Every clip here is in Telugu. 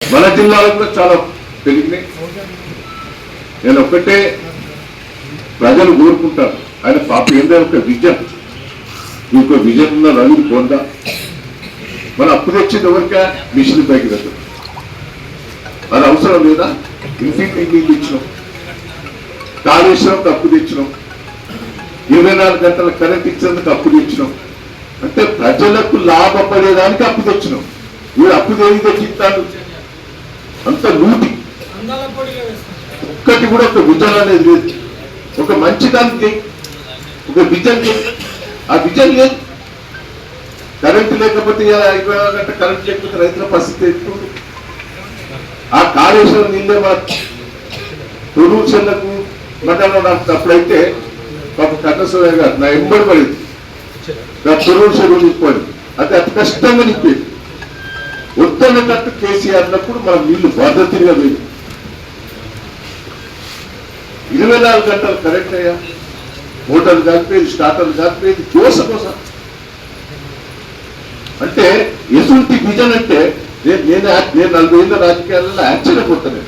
మన జిల్లాలో కూడా చాలా పెరిగినాయి. నేను ఒక్కటే ప్రజలు కోరుకుంటారు. ఆయన పాప ఏందో ఒక విజన్. ఇంకో విజన్ ఉన్న రంగు పొందా మన అప్పు తెచ్చింది ఎవరికా? మిషన్ పైకి దగ్గర అది అవసరం లేదా? ఇంటికి ఇచ్చినాం. కాళేశ్వరం అప్పు తెచ్చినాం. ఇరవై నాలుగు గంటల కరెంట్ ఇచ్చేందుకు అప్పు తెచ్చినాం. అంటే ప్రజలకు లాభపడేదానికి అప్పు తెచ్చినాం. వీడు అప్పు దేని తెచ్చిస్తాడు అంత లూటి ఒక్కటి కూడా ఒక విజన్ అనేది లేదు. ఒక మంచి దానికి ఒక విజన్ ఆ విజన్ లేదు. కరెంట్ లేకపోతే ఇలా ఇరవై గంట కరెంట్ లేకపోతే రైతుల పరిస్థితి ఎట్లుంది? ఆ కాళేశ్వరం నీళ్ళే మా తొలూరు చెల్లకు మండలం నాకు అప్పుడైతే పాప కన్నసూర్య గారు నా ఎంబడి పడింది. నా తొలూరు చెరువు నింపాడు అది అతి కష్టంగా నింపేది వద్దన్నట్టు కేసీఆర్ అన్నప్పుడు మనం నీళ్ళు భద్రతగా లేదు ఇరవై నాలుగు గంటలు కరెక్ట్ అయ్యా? మోటార్లు కాకపోయేది స్టార్టర్లు కాకపోయేది దోశ కోసం. అంటే ఎటువంటి విజన్ అంటే నేను నేను నేను నలభై ఏళ్ళ రాజకీయాలలో ఆశ్చర్యపోతాను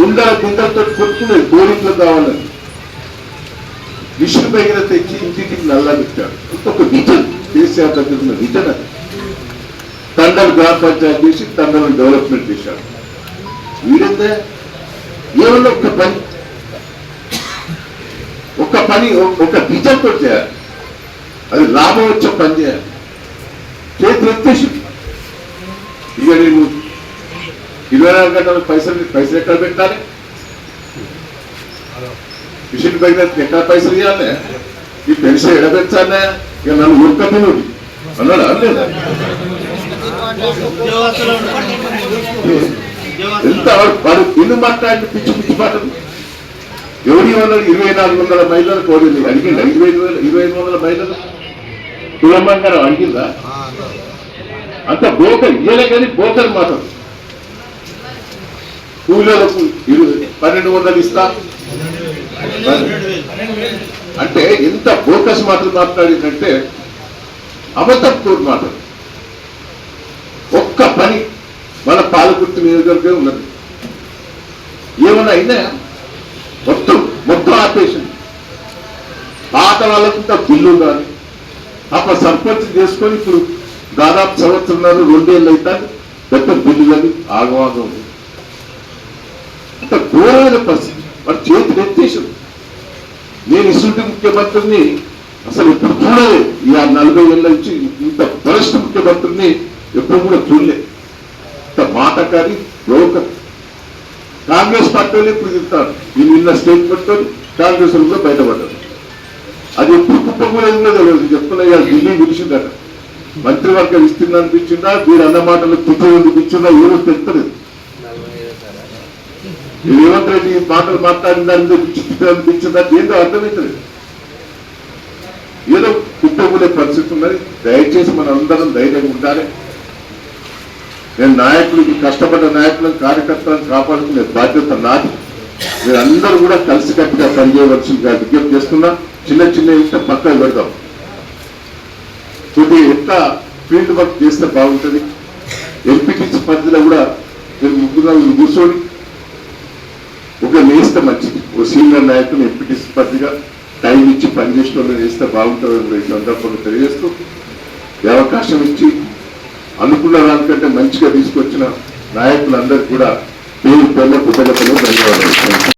గుండా కుండలతో కొట్టుకునేది బోరింగ్లో కావాలని. విష్ణు పైన తెచ్చి ఇంటికి నల్లా ఒక విజన్. కేసీఆర్ దగ్గర ఉన్న విజన్ అది. తండ్రి గ్రామ పంచాయతీ చేసి తండ్రి డెవలప్మెంట్ చేశాడు వీడంతే ఏమన్నా ఒక పని ఒక పని ఒక విజన్తో చేయాలి. అది లాభం వచ్చే పని చేయాలి. చేతులు ఎత్తేసి. ఇక నేను ఇరవై నాలుగు గంటల పైసలు పైసలు ఎక్కడ పెట్టాలి? మిషన్ పైన ఎక్కడ పైసలు ఇవ్వాలి? ఈ పెన్షన్ ఎడబెచ్చాలనే ఇక నన్ను ఉరకను అన్నాడు? అనలేదా ఎంత వాడు- వాడు మాట్లాడి పిచ్చి పిచ్చి మాటలు. ఎవరి వందలు ఇరవై నాలుగు వందల మహిళలు కోరింది అడిగిందా ఇరవై ఐదు వేల ఇరవై ఐదు వందల మహిళలు కులమంగారం అడిగిందా? అంత బోకర్. ఇయ్యలే కానీ బోకర్ మాటలు కూలీలకు ఇరు- పన్నెండు వందలు ఇస్తా. అంటే ఎంత బోకస్ మాటలు మాట్లాడిందంటే అబద్ధం కోరు మాటలు. ఒక్క పని మన పాలకుర్తి నియోజకవర్గం ఉన్నది. ఏమన్నా అయినా మొత్తం మొత్తం ఆపేసింది. పాత వాళ్ళకుంటే బిల్లు కానీ అప్పుడు సర్పంచ్ చేసుకొని ఇప్పుడు దాదాపు సంవత్సరాలు రెండేళ్ళు అవుతాను పెద్ద బిల్లు కానీ ఆగవాగం అంత ఘోరమైన పరిస్థితి. వాడు చేతులు ఎత్తేసాడు నేను ఇసుంటి ముఖ్యమంత్రిని అసలు ఇప్పుడు చూడలేదు. ఈ ఆ నలభై ఏళ్ళ నుంచి ఇంత భ్రష్ట ముఖ్యమంత్రిని ఎప్పుడు కూడా చూడలే. ఇంత మాటకారి లోక. కాంగ్రెస్ పార్టీ ఇప్పుడు చెప్తారు ఈ నిన్న స్టేట్మెంట్ కాంగ్రెస్ వాళ్ళు కూడా బయటపడ్డారు అది ఎప్పుడు కుప్పకూడదు తెలియదు. చెప్తున్నా ఢిల్లీ పిలిచిందట మంత్రివర్గ విస్తీర్ణం అనిపించిందా మీరు అన్న మాటలు కుప్ప అనిపించిందా ఏమో తెలుస్తలేదు. రేవంత్ రెడ్డి ఈ మాటలు మాట్లాడిన దాని అనిపించిందా? ఏంటో అర్థమవుతలేదు ఏదో కుప్పకూడే పరిస్థితి ఉన్నది. దయచేసి మన అందరం ధైర్యంగా ఉండాలి. నేను నాయకులకి కష్టపడ్డ నాయకులను కార్యకర్తలను కాపాడుకునే బాధ్యత నాది. మీరందరూ కూడా కలిసికట్టుగా పనిచేయవలసిందిగా విజ్ఞప్తి చేస్తున్నా. చిన్న చిన్న ఇంట పక్కన పెడదాం. కొద్దిగా ఎంత ఫీల్డ్ వర్క్ చేస్తే బాగుంటుంది. ఎంపీటీసీ పరిధిలో కూడా మీరు ముగ్గురు కూర్చోండి. ఒక నేస్తే మంచిది. ఓ సీనియర్ నాయకులు ఎంపీటీసీ పరిధిగా టైం ఇచ్చి పనిచేసిన వాళ్ళు వేస్తే బాగుంటుంది ఈ సందర్భంగా తెలియజేస్తూ అవకాశం ఇచ్చి అనుకున్న దానికంటే మంచిగా తీసుకొచ్చిన నాయకులందరూ కూడా పేరు పిల్లలకు పిల్లలకు ధన్యవాదాలు.